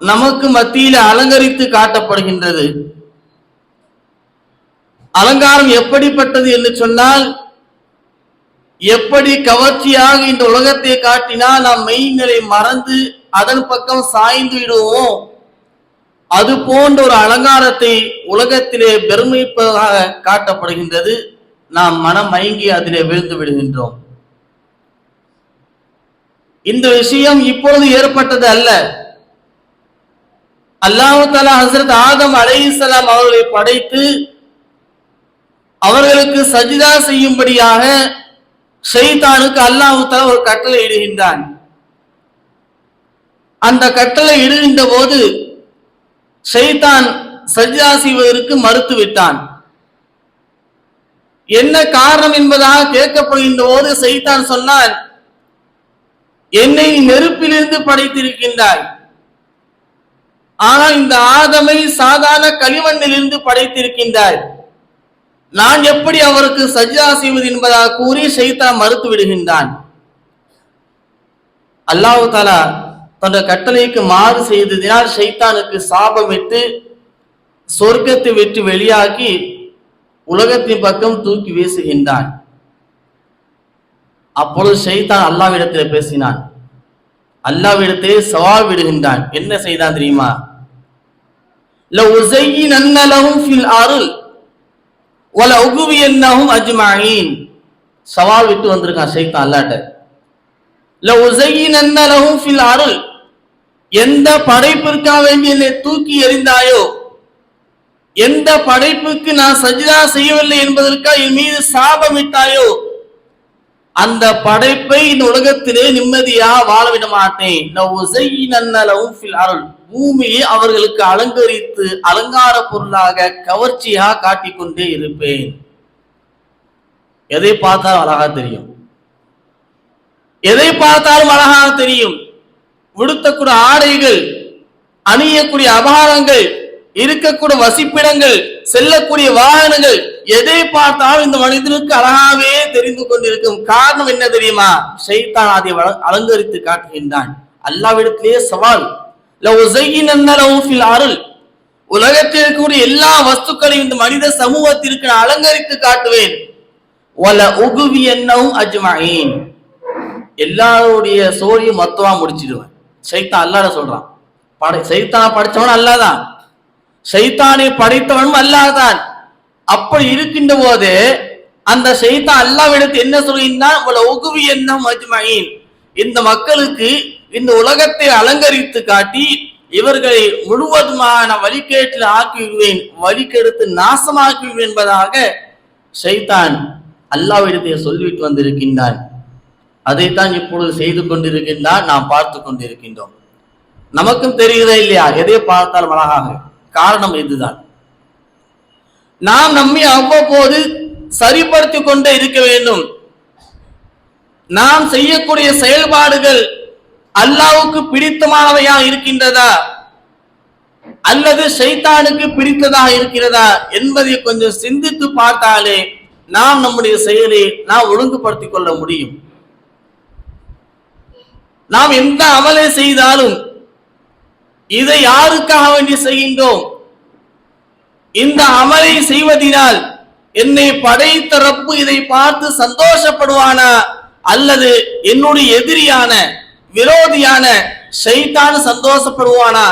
நமக்கு மத்தியில அலங்கரித்து காட்டப்படுகின்றது. அலங்காரம் எப்படிப்பட்டது என்று சொன்னால் எப்படி கவர்ச்சியாக இந்த உலகத்தை காட்டினால் நாம் மெய்நிலை மறந்து அதன் பக்கம் சாய்ந்து விடுவோம் அது போன்ற ஒரு அலங்காரத்தை உலகத்திலே பெருமைப்பதாக காட்டப்படுகின்றது. நாம் மனம் மயங்கி அதிலே விழுந்து விடுகின்றோம். இந்த விஷயம் இப்பொழுது ஏற்பட்டது அல்ல. அல்லாஹு தாலா ஹசரத் ஆதம் அலைஹிஸ்ஸலாம் அவர்களை படைத்து அவர்களுக்கு சஜிதா செய்யும்படியாக ஷைத்தானுக்கு அல்லாஹு தாலா ஒரு கட்டளை இடுகின்றான். அந்த கட்டளை இடுகின்ற போது ஷைத்தான் சஜிதா செய்வதற்கு மறுத்து விட்டான். என்ன காரணம் என்பதாக கேட்கப்படுகின்ற போது சைத்தான் சொன்னான் என்னை நெருப்பிலிருந்து படைத்திருக்கின்றாய். ஆனால் இந்த ஆதமை சாதாரண களிமண்ணிலிருந்து படைத்திருக்கின்றாய் நான் எப்படி அவருக்கு சஜ்ஜா செய்வது என்பதாக கூறி ஷைத்தான் மறுத்து விடுகின்றான். அல்லாஹு தாலா தன்னுடைய கட்டளைக்கு மாறு செய்ததினால் ஷைத்தானுக்கு சாபமிட்டு சொர்க்கத்தை விட்டு வெளியாக்கி உலகத்தின் பக்கம் தூக்கி வீசுகின்றான். அப்பொழுது ஷைத்தான் அல்லாவிடத்தில் பேசினான். அல்லாவிடத்திலே சவால் விடுகின்றான். என்ன செய்தான் தெரியுமா? அஜ்மாயின். சவால் விட்டு வந்திருக்கான் சைத்தான் அல்லாட்ட. அருள் எந்த படைப்பிற்காக வேண்டி என்னை தூக்கி எறிந்தாயோ எந்த படைப்புக்கு நான் சஜிதா செய்யவில்லை என்பதற்காக என் மீது சாபமிட்டாயோ அந்த படைப்பை இந்த உலகத்திலே நிம்மதியா வாழவிட மாட்டேன். ஃபில் அருள். பூமியை அவர்களுக்கு அலங்கரித்து அலங்கார பொருளாக கவர்ச்சியா காட்டிக் கொண்டே இருப்பேன். எதை பார்த்தாலும் அழகா தெரியும். எதை பார்த்தாலும் அழகாக தெரியும். உடுத்தக்கூடிய ஆடைகள் அணியக்கூடிய அபகாரங்கள் இருக்கக்கூடிய வசிப்பிடங்கள் செல்லக்கூடிய வாகனங்கள் எதை பார்த்தாலும் இந்த மனிதனுக்கு அழகாவே தெரிந்து கொண்டிருக்கும் காரணம் என்ன தெரியுமா? ஷைத்தான் அதை அலங்கரித்து காட்டுகின்றான். அல்லாவிடத்திலேயே சவால். ஃபில் அருள். உலகத்தில் இருக்கக்கூடிய எல்லா வஸ்துக்களையும் இந்த மனித சமூகத்திற்கு நான் அலங்கரித்து காட்டுவேன். வல உகுவி என்னவும் எல்லாருடைய சோழியும் மொத்தமா முடிச்சிடுவேன். சைத்தான் அல்லாத சொல்றான். படை சைத்தான படைச்சவன் அல்லாதான் சைத்தானை படைத்தவனும் அல்லாதான் அப்படி இருக்கின்ற போது அந்த சைத்தான் அல்லாவிடத்து என்ன சொல்கின்றான் உங்களை ஒகுவி என்ன மஜ்மயின் இந்த மக்களுக்கு இந்த உலகத்தை அலங்கரித்து காட்டி இவர்களை முழுவதுமான வழிகேட்டில் ஆக்கிவிடுவேன் வழிகெடுத்து நாசமாக்கிவிடுவேன் என்பதாக ஷைத்தான் அல்லாவிடத்தை சொல்லிவிட்டு வந்திருக்கின்றான். அதைத்தான் இப்பொழுது செய்து கொண்டிருக்கின்றான் நாம் பார்த்து கொண்டிருக்கின்றோம். நமக்கும் தெரிகிறதா இல்லையா? எதை பார்த்தாலும் அழகாக. காரணம் இதுதான். நாம் நம்மை அவ்வப்போது சரிப்படுத்திக் கொண்டே இருக்க வேண்டும். நாம் செய்யக்கூடிய செயல்பாடுகள் அல்லாவுக்கு பிடித்தமானவையா இருக்கின்றதா? அல்லது ஷைத்தானுக்கு பிடித்ததாக இருக்கிறதா என்பதை கொஞ்சம் சிந்தித்து பார்த்தாலே நாம் நம்முடைய செயலை நாம் ஒழுங்குபடுத்திக் கொள்ள முடியும். நாம் எந்த அமலை செய்தாலும் இதை யாருக்காக வேண்டி செய்கின்றோம்? இந்த அமலை செய்வதினால் என்னை படைத்த ரப்பு இதை பார்த்து சந்தோஷப்படுவானா அல்லது என்னுடைய எதிரியான விரோதியான ஷைத்தான் சந்தோஷப்படுவானா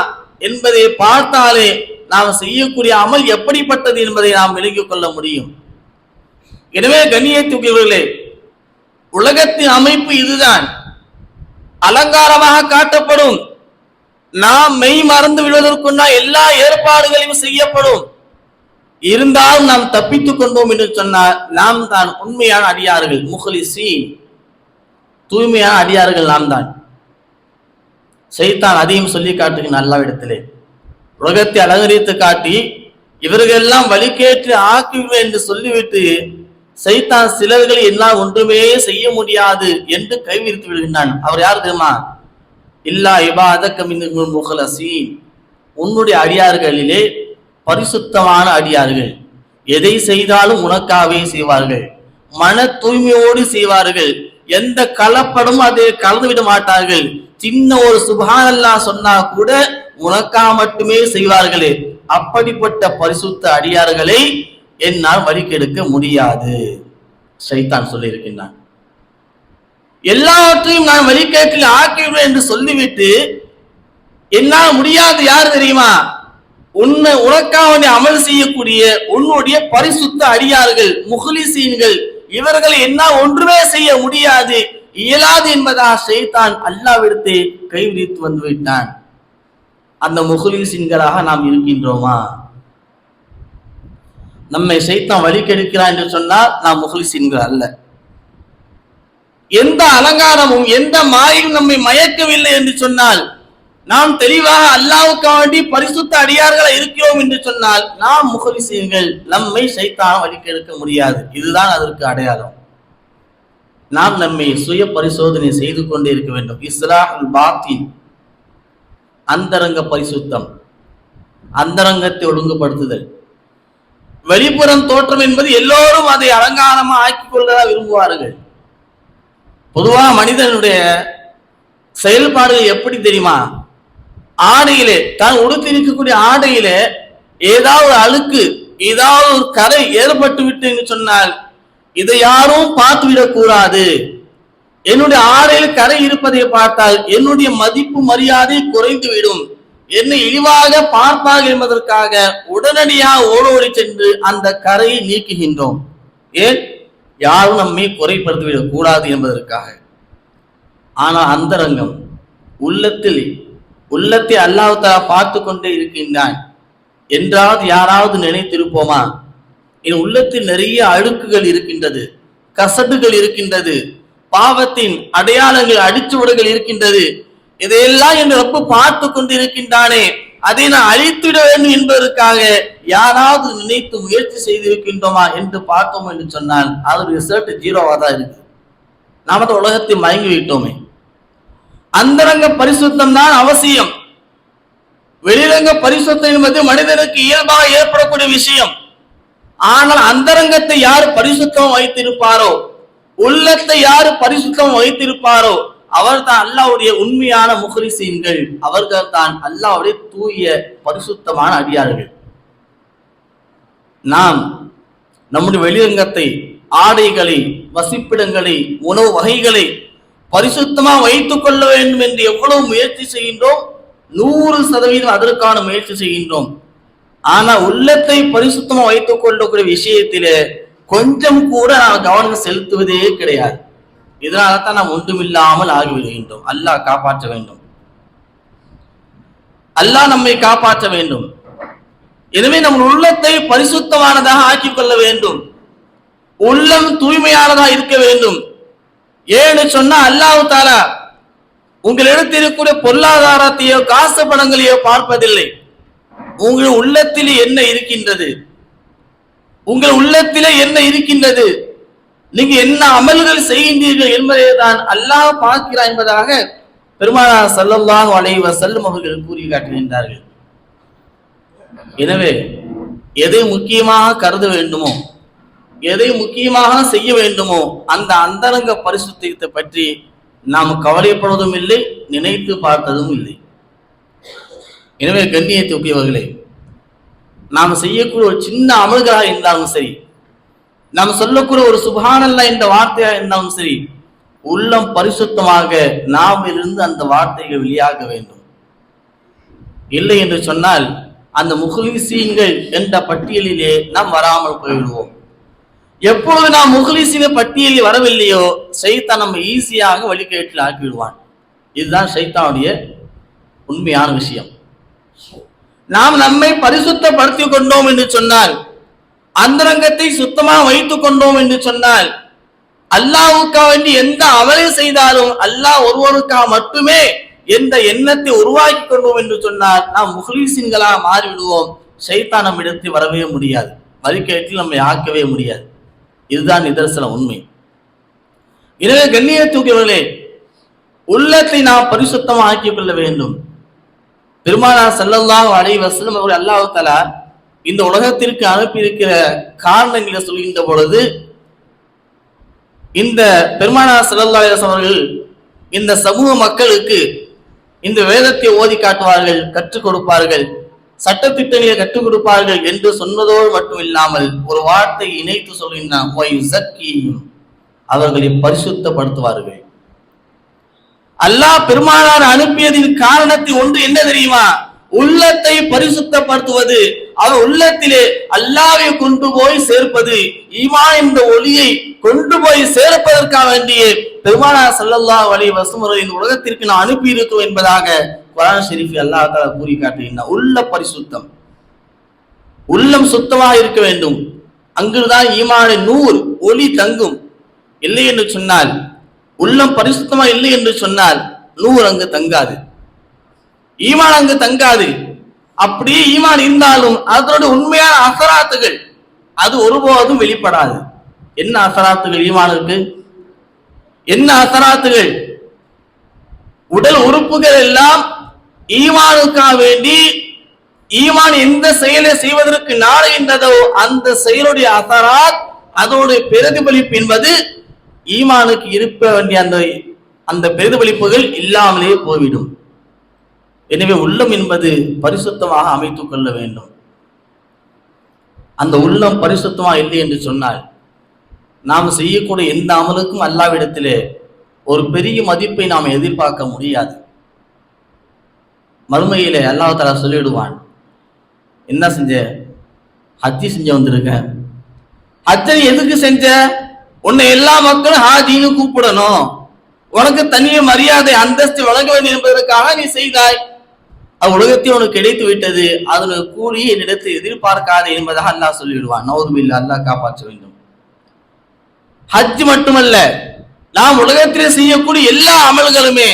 என்பதை பார்த்தாலே நாம் செய்யக்கூடிய அமல் எப்படிப்பட்டது என்பதை நாம் விளங்கிக் கொள்ள முடியும். எனவே கண்ணியத்துக்குரியவர்களே உலகத்தின் அமைப்பு இதுதான். அலங்காரமாக காட்டப்படும் நாம் மெய் மறந்து விடுவதற்குன்னா எல்லா ஏற்பாடுகளையும் செய்யப்படும். இருந்தாலும் நாம் தப்பித்துக் கொண்டோம் என்று சொன்னால் நாம் தான் உண்மையான அடியார்கள் முகலிசி தூய்மையான அடியார்கள் நாம் தான். செய்தான் அதையும் சொல்லி காட்டுகிற நல்ல இடத்திலே உலகத்தை அலங்கரித்து காட்டி இவர்கள் எல்லாம் வழிகேற்று ஆக்குவேன் என்று சொல்லிவிட்டு செய்தான் சிலர்களை என்னால் ஒன்றுமே செய்ய முடியாது என்று கைவிரித்து விடுகின்றான். அவர் யார் தெரியுமா? இல்லா இபாதக்க மின்னுல் முகலசீன். உன்னுடைய அடியார்களிலே பரிசுத்தமான அடியார்கள். எதை செய்தாலும் உனக்காகவே செய்வார்கள். மன தூய்மையோடு செய்வார்கள். எந்த கலப்படமும் அதை கலந்து விட மாட்டார்கள். சின்ன ஒரு சுபானல்லா சொன்னா கூட உனக்கா மட்டுமே செய்வார்களே. அப்படிப்பட்ட பரிசுத்த அடியார்களை என்னால் வழிக்கெடுக்க முடியாது. சைத்தான் சொல்லியிருக்கின்றான். எல்லாவற்றையும் நான் வழிகேட்டில் ஆக்கிவிடுவேன் என்று சொல்லிவிட்டு என்னால் முடியாது யார் தெரியுமா? உன்னை உனக்காக அமல் செய்யக்கூடிய உன்னுடைய பரிசுத்த அடியார்கள் முகலிசீன்கள் இவர்களை என்ன ஒன்றுமே செய்ய முடியாது. இயலாது என்பதாக செய்தான் அல்லாவிடத்தை கைவிரித்து வந்து விட்டான் அந்த முகலிசீன்களாக நாம் இருக்கின்றோமா? நம்மை சைத்தான் வழி கெடுக்கிறான் என்று சொன்னால் நாம் முகலிசீன்கள் அல்ல. எந்த அலங்காரமும் எந்த மாயும் நம்மை மயக்கவில்லை என்று சொன்னால் நாம் தெளிவாக அல்லாவுக்காக வேண்டி பரிசுத்த அடியார்களை இருக்கிறோம் என்று சொன்னால் நாம் முகலிசீன்கள் நம்மை சைத்தான் வழிக்கெடுக்க முடியாது. இதுதான் அதற்கு அடையாளம். நாம் நம்மை சுய பரிசோதனை செய்து கொண்டே இருக்க வேண்டும். இஸ்லாஹுல் பாத்தின் அந்தரங்க பரிசுத்தம் அந்தரங்கத்தை ஒழுங்குபடுத்துதல். வெளிப்புறம் தோற்றம் என்பது எல்லோரும் அதை அலங்காரமாக ஆக்கிக் கொள்ளதான் விரும்புவார்கள். பொதுவா மனிதனுடைய செயல்பாடுகள் எப்படி தெரியுமா? ஆடையிலே தான் உடுத்திருக்கக்கூடிய ஆடையிலே ஏதாவது அழுக்கு ஏதாவது ஒரு கரை ஏற்பட்டு விட்டுன்னு சொன்னால் இதை யாரும் பார்த்து விடக்கூடாது. என்னுடைய ஆடையில் கரை இருப்பதை பார்த்தால் என்னுடைய மதிப்பு மரியாதை குறைந்து விடும் என்னை இழிவாக பார்ப்பார்கள் என்பதற்காக உடனடியாக ஓடோடி சென்று அந்த கரையை நீக்குகின்றோம். ஏன்? யாரும் நம்மை குறைப்படுத்திவிடக் கூடாது என்பதற்காக. ஆனால் அந்தரங்கம் உள்ளத்தில் உள்ளத்தை அல்லாஹ் பார்த்து கொண்டே இருக்கின்றான். என்றாவது யாராவது நினைத்திருப்போமா? என் உள்ளத்தில் நிறைய அழுக்குகள் இருக்கின்றது கசடுகள் இருக்கின்றது பாவத்தின் அடையாளங்கள் அடிச்சுவடுகள் இருக்கின்றது. இதையெல்லாம் என் ரப்பு பார்த்து கொண்டிருக்கின்றானே அதை நான் அழித்திட வேண்டும் என்பதற்காக யாராவது நினைத்து முயற்சி செய்திருக்கின்றோமா என்று பார்த்தோம் என்று சொன்னால் அது ரிசல்ட் ஜீரோவா தான் இருக்கு. நாம உலகத்தை மயங்கி விட்டோமே. அந்தரங்க பரிசுத்தம் தான் அவசியம். வெளிரங்க பரிசுத்தம் என்பது மனிதனுக்கு இயல்பாக ஏற்படக்கூடிய விஷயம். ஆனால் அந்தரங்கத்தை யார் பரிசுத்தம் வைத்திருப்பாரோ? உள்ளத்தை யார் பரிசுத்தம் வைத்திருப்பாரோ? அவர் தான் அல்லாவுடைய உண்மையான முகரிசீன்கள் அவர்கள் தான் அல்லாவுடைய தூய பரிசுத்தமான அடியார்கள். நாம் நம்முடைய வெளியங்கத்தை ஆடைகளை வசிப்பிடங்களை உணவு வகைகளை பரிசுத்தமாக வைத்துக் கொள்ள வேண்டும் என்று எவ்வளவு முயற்சி செய்கின்றோம்? நூறு சதவீதம் அதற்கான முயற்சி செய்கின்றோம். ஆனா உள்ளத்தை பரிசுத்தமாக வைத்துக் கொள்ளக்கூடிய விஷயத்திலே கொஞ்சம் கூட நாம் கவனம் செலுத்துவதே கிடையாது. இதனால தான் நாம் ஒன்றுமில்லாமல் ஆகிவிடுகின்றோம் அல்லாஹ் காப்பாற்ற வேண்டும். அல்லாஹ் நம்மை காப்பாற்ற வேண்டும். எனவே நம் உள்ளத்தை பரிசுத்தமானதாக ஆக்கிக் கொள்ள வேண்டும். உள்ளம் தூய்மையானதாக இருக்க வேண்டும். ஏன்னு சொன்னா அல்லாஹ் தாலா உங்களிடத்தில் இருக்கக்கூடிய பொருளாதாரத்தையோ காசு பணங்களையோ பார்ப்பதில்லை. உங்கள் உள்ளத்தில் என்ன இருக்கின்றது? உங்கள் உள்ளத்திலே என்ன இருக்கின்றது? நீங்க என்ன அமல்கள் செய்கின்றீர்கள் என்பதை தான் அல்லாஹ் பார்க்கிறார் என்பதாக பெருமானார் சல்லல்லாஹு அலைஹி செல்லும் அவர்கள் கூறி காட்டுகின்றார்கள். எனவே எதை முக்கியமாக கருத வேண்டுமோ எதை முக்கியமாக செய்ய வேண்டுமோ அந்த அந்தரங்க பரிசுத்தத்தை பற்றி நாம் கவலைப்படுவதும் இல்லை நினைத்து பார்த்ததும் இல்லை. எனவே கண்ணியத்துக்குரியவர்களே நாம் செய்யக்கூடிய ஒரு சின்ன அமல்களாக இருந்தாலும் சரி நாம் சொல்லக்கூடிய ஒரு சுபானல்ல என்ற வார்த்தையாக இருந்தாலும் சரி உள்ளம் பரிசுத்தமாக நாம் இருந்து அந்த வார்த்தைகள் வெளியாக வேண்டும். இல்லை என்று சொன்னால் அந்த முகலிசீன்கள் என்ற பட்டியலிலே நாம் வராமல் போய்விடுவோம். எப்பொழுது நாம் முகலிசீன பட்டியலில் வரவில்லையோ சைத்தான் நம்ம ஈஸியாக வழிகேட்டில் ஆக்கிவிடுவான். இதுதான் சைத்தானுடைய உண்மையான விஷயம். நாம் நம்மை பரிசுத்தப்படுத்திக் கொண்டோம் என்று சொன்னால் அந்தரங்கத்தை சுத்தமாக வைத்துக் கொண்டோம் என்று சொன்னால் அல்லாவுக்கா வேண்டி எந்த அவலை செய்தாலும் அல்லாஹ் ஒருவனுக்கா மட்டுமே எந்த எண்ணத்தை உருவாக்கி கொண்டோம் என்று சொன்னால் நாம் முஹ்லீசின்களாக மாறிவிடுவோம். சைத்தான் நம்மிடத்தில் வரவே முடியாது. வழிகேட்டில் நம்மை ஆக்கவே முடியாது. இதுதான் நிதர்சன உண்மை. எனவே கண்ணியத்துக்கவர்களே உள்ளத்தை நாம் பரிசுத்தமாக ஆக்கிக் கொள்ள வேண்டும். பெருமானா ஸல்லல்லாஹு அலைஹி வசலம் அவர்கள் அல்லாஹு தலா இந்த உலகத்திற்கு அனுப்பியிருக்கிற காரணங்களை சொல்கின்ற பொழுது இந்த பெருமானார் ஸல்லல்லாஹு அவர்கள் இந்த சமூக மக்களுக்கு இந்த வேதத்தை ஓதி காட்டுவார்கள் கற்றுக் கொடுப்பார்கள் சட்டத்திட்டங்களை கற்றுக் கொடுப்பார்கள் என்று சொன்னதோடு மட்டும் இல்லாமல் ஒரு வார்த்தை இணைத்து சொல்கின்றான் அவர்களை பரிசுத்தப்படுத்துவார்கள். அல்லாஹ் பெருமானார் அனுப்பியதின் காரணத்தை ஒன்று என்ன தெரியுமா? உள்ளத்தை பரிசுத்தப்படுத்துவது அவர் உள்ளத்திலே அல்லாவை கொண்டு போய் சேர்ப்பது ஈமா என்ற ஒளியை கொண்டு போய் சேர்ப்பதற்காக வேண்டிய பெருமானா சல்லல்லா அலைஹி வசுமரை இந்த உலகத்திற்கு நான் அனுப்பி இருக்கிறோம் என்பதாக குரான் ஷெரீஃபி அல்லாஹ் தஆலா கூறி காட்டுகின்றார் உள்ள பரிசுத்தம். உள்ளம் சுத்தமாக இருக்க வேண்டும். அங்குதான் ஈமான நூறு ஒளி தங்கும். இல்லை என்று சொன்னால் உள்ளம் பரிசுத்தமா இல்லை என்று சொன்னால் நூறு அங்கு தங்காது. ஈமான் அங்கு தங்காது. அப்படியே ஈமான் இருந்தாலும் அதனுடைய உண்மையான அசராத்துகள் அது ஒருபோதும் வெளிப்படாது. என்ன அசராத்துகள் ஈமானுக்கு என்ன அசராத்துகள்? உடல் உறுப்புகள் எல்லாம் ஈமானுக்காக வேண்டி ஈமான் எந்த செயலை செய்வதற்கு நாடுகின்றதோ அந்த செயலுடைய அசராத் அதோடைய பிரதிபலிப்பு என்பது ஈமானுக்கு இருக்க வேண்டிய அந்த அந்த பிரதிபலிப்புகள் இல்லாமலே போய்விடும். எனவே உள்ளம் என்பது பரிசுத்தமாக அமைத்துக் கொள்ள வேண்டும். அந்த உள்ளம் பரிசுத்தமாக இல்லை என்று சொன்னால் நாம் செய்யக்கூடிய எந்த அமலுக்கும் அல்லாவிடத்திலே ஒரு பெரிய மதிப்பை நாம் எதிர்பார்க்க முடியாது. மறுமையிலே அல்லாஹ் சொல்லிவிடுவான் என்ன செஞ்ச? ஹத்தி செஞ்ச வந்திருக்கேன் ஹஜ்ஜை எதுக்கு செஞ்ச? உன்னை எல்லா மக்களும் ஹாஜின்னு கூப்பிடணும். உனக்கு தனிய மரியாதை அந்தஸ்து வழங்க வேண்டும் என்பதற்காக நீ செய்தாய். உலகத்தில் உனக்கு கிடைத்து விட்டது. அதனுடைய கூலியை என்னிடத்தில் எதிர்பார்க்காது என்பதாக அல்லாஹ் சொல்லிவிடுவான். நௌதுபில்லா அல்லாஹ் காப்பாற்ற வேண்டும். ஹஜ் மட்டுமல்ல நாம் உலகத்திலே செய்யக்கூடிய எல்லா அமல்களுமே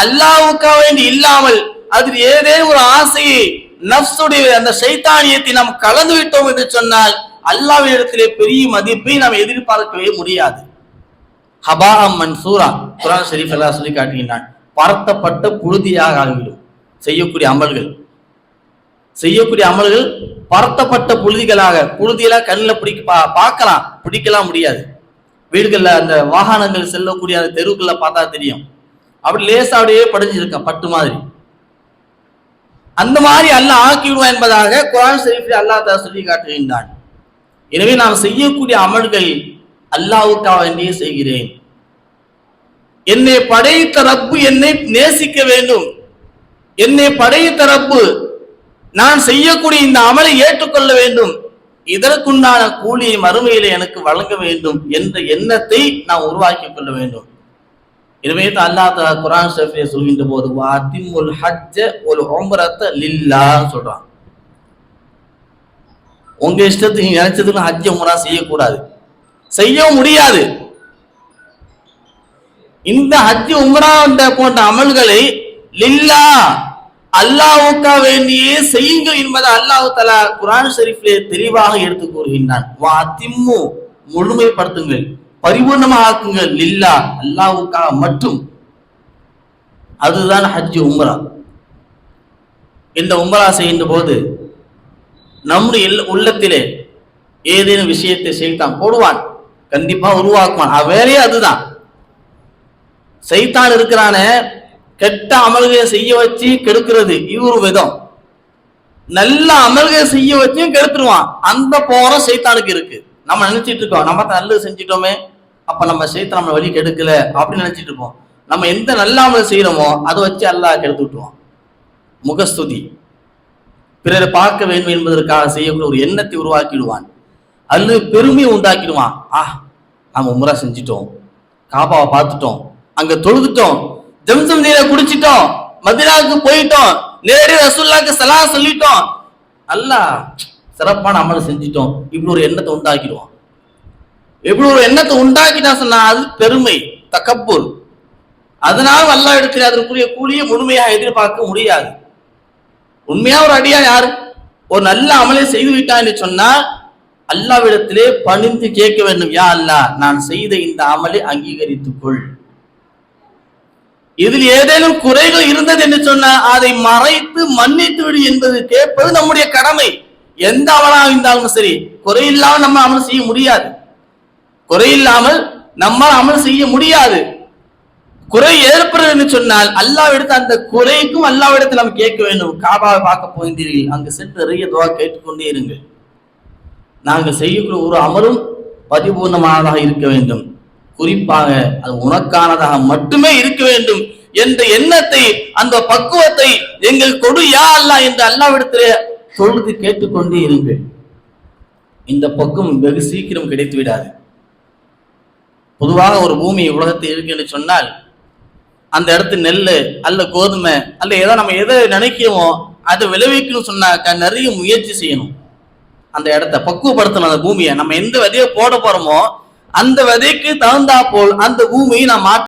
அல்லாவுக்காக வேண்டி இல்லாமல் அதில் ஏதேனும் ஒரு ஆசையை நப்சுடைய அந்த சைத்தானியத்தை நாம் கலந்து விட்டோம் என்று சொன்னால் அல்லாஹ்விடத்திலே பெரிய மதிப்பை நாம் எதிர்பார்க்கவே முடியாது. ஹபா மன்சூரா. குரான் ஷெரீஃப் எல்லாம் சொல்லி காட்டுகின்றான். பரத்தப்பட்ட புழுதியாக ஆகிவிடும். செய்யக்கூடிய அமல்கள். செய்யக்கூடிய அமல்கள் பரத்தப்பட்ட புழுதிகளாக புழுதியெல்லாம் கண்ணில் பிடிக்க பா- பார்க்கலாம். பிடிக்கலாம் முடியாது. வீடுகளில் அந்த வாகனங்கள் செல்லக்கூடிய அந்த தெருவுக்குள்ள பார்த்தா தெரியும். அப்படி லேசா அப்படியே படிஞ்சிருக்கேன் பட்டு மாதிரி. அந்த மாதிரி அல்லாஹ் ஆக்கி விடுவான் என்பதாக குரான் ஷெரீஃபில் அல்லாஹ் தான் சொல்லி காட்டுகின்றான். எனவே நாம் செய்யக்கூடிய அமல்கள் அல்லாவுக்காக வேண்டியே செய்கிறேன். என்னை படைத்த ரப்பு என்னை நேசிக்க வேண்டும். என்னை படைத்த ரப்பு நான் செய்யக்கூடிய இந்த அமலை ஏற்றுக்கொள்ள வேண்டும். இதற்குண்டான கூலியை மறுமையில எனக்கு வழங்க வேண்டும் என்ற எண்ணத்தை நாம் உருவாக்கிக் கொள்ள வேண்டும். எனவே அல்லா அல்லாஹ் குரான் குர்ஆன் ஷரீஃபிலே சொல்கின்ற போது வாத்திமுல் ஹஜ்ஜ ஒரு ஒம்பரத்தை லில்லாஹ் சொல்றான். உங்க இஷ்டத்துக்கு நினைச்சதுக்கு ஹஜ் உம்ரா செய்யக்கூடாது. செய்யவும் முடியாது. இந்த ஹஜ் உம்ரா போன்ற அமல்களை லில்லா அல்லாவுக்கா வேண்டியே செய்யுங்கள் என்பதை அல்லாஹு தலா குரான் ஷெரீஃபிலே தெளிவாக எடுத்து கூறுகின்றான். வா திம்மு முழுமைப்படுத்துங்கள் பரிபூர்ணமாக ஆக்குங்கள். லில்லா அல்லாவுக்காக மட்டும். அதுதான் ஹஜ் உம்ரா. இந்த உம்ரா செய்கின்ற போது நம்முடைய உள்ளத்திலே ஏதேனும் விஷயத்தை செய்தான் போடுவான் கண்டிப்பா உருவாக்குவான். அவன் வேலையே அதுதான். சைத்தான் இருக்கிறானே கெட்ட அமல்களை செய்ய வச்சு கெடுக்கிறது இது ஒரு விதம். நல்ல அமல்களை செய்ய வச்சும் கெடுத்துருவான். அந்த போரம் சைத்தானுக்கு இருக்கு. நம்ம நினைச்சிட்டு இருக்கோம் நம்ம தான் நல்லது செஞ்சிட்டோமே. அப்ப நம்ம சைத்தான் நம்ம வழி கெடுக்கல அப்படின்னு நினைச்சிட்டு இருப்போம். நம்ம எந்த நல்ல அமல் செய்யறோமோ அதை வச்சு அல்லாஹ் கெடுத்து விட்டுருவான். முகஸ்துதி. பிறரை பார்க்க வேண்டும் என்பதற்காக செய்யக்கூடிய ஒரு எண்ணத்தை உருவாக்கிடுவான். அல்லது பெருமையை உண்டாக்கிடுவான். ஆ நம்ம உமரா செஞ்சிட்டோம். காபாவை பார்த்துட்டோம். அங்க தொழுதுட்டோம். ஜம்சம் நீரை குடிச்சிட்டோம் மதினாவுக்கு போயிட்டோம் நேரடி ரசூல்லாக்கு சலா சொல்லிட்டோம். அல்லாஹ் சிறப்பான அமல் செஞ்சிட்டோம். இப்படி ஒரு எண்ணத்தை உண்டாக்கிடுவோம். இப்படி ஒரு எண்ணத்தை உண்டாக்கிட்டா சொன்னா அது பெருமை தக்கப்பூர் அதனால அல்லா எடுக்கிற அதற்குரிய கூலியை முழுமையாக எதிர்பார்க்க முடியாது. உண்மையா ஒரு அடியா யார்? ஒரு நல்ல அமலை செய்து விட்டான்னு சொன்னா அல்லாவிடத்திலே பணிந்து கேட்க வேண்டும். யா அல்லாஹ் நான் செய்த இந்த அமலை அங்கீகரித்துக் கொள் இதில் ஏதேனும் குறைகள் இருந்தது என்று சொன்னால் அதை மறைத்து மன்னித்து விடு என்பது கேட்பது நம்முடைய கடமை. எந்த அமலாக இருந்தாலும் சரி குறையில்லாமல் நம்ம அமல் செய்ய முடியாது. குறையில்லாமல் நம்மால் அமல் செய்ய முடியாது. குறை ஏற்படுதுன்னு சொன்னால் அல்லாவிடத்து அந்த குறைக்கும் அல்லாவிடத்தில் நாம் கேட்க வேண்டும். காபாவை பார்க்க போகின்றீர்கள். அங்கு சென்று நிறைய துவா கேட்டுக்கொண்டே இருங்கள். நாங்கள் செய்யக்கூடிய ஒரு அமலும் பரிபூர்ணமானதாக இருக்க வேண்டும். குறிப்பாக அது உனக்கானதாக மட்டுமே இருக்க வேண்டும் என்ற எண்ணத்தை அந்த பக்குவத்தை எங்கள் கொடு யா அல்லாஹ் என்று அல்லாவிடத்திலே தொழுது கேட்டுக்கொண்டே இருங்கள். இந்த பக்கம் வெகு சீக்கிரம் கிடைத்து விடாது. பொதுவாக ஒரு பூமி உலகத்தில் இருக்கு என்று சொன்னால் அந்த இடத்து நெல் அல்ல கோதுமை அல்ல ஏதோ நம்ம எதை நினைக்கிறோமோ அதை விளைவிக்கணும்னு சொன்னாக்கா நிறைய முயற்சி செய்யணும். அந்த இடத்த பக்குவப்படுத்தணும் அந்த பூமியை. நம்ம எந்த விதையை போட போறோமோ அந்த விதைக்கு தகுந்தா போல் அந்த பூமியை நாம் மாற்ற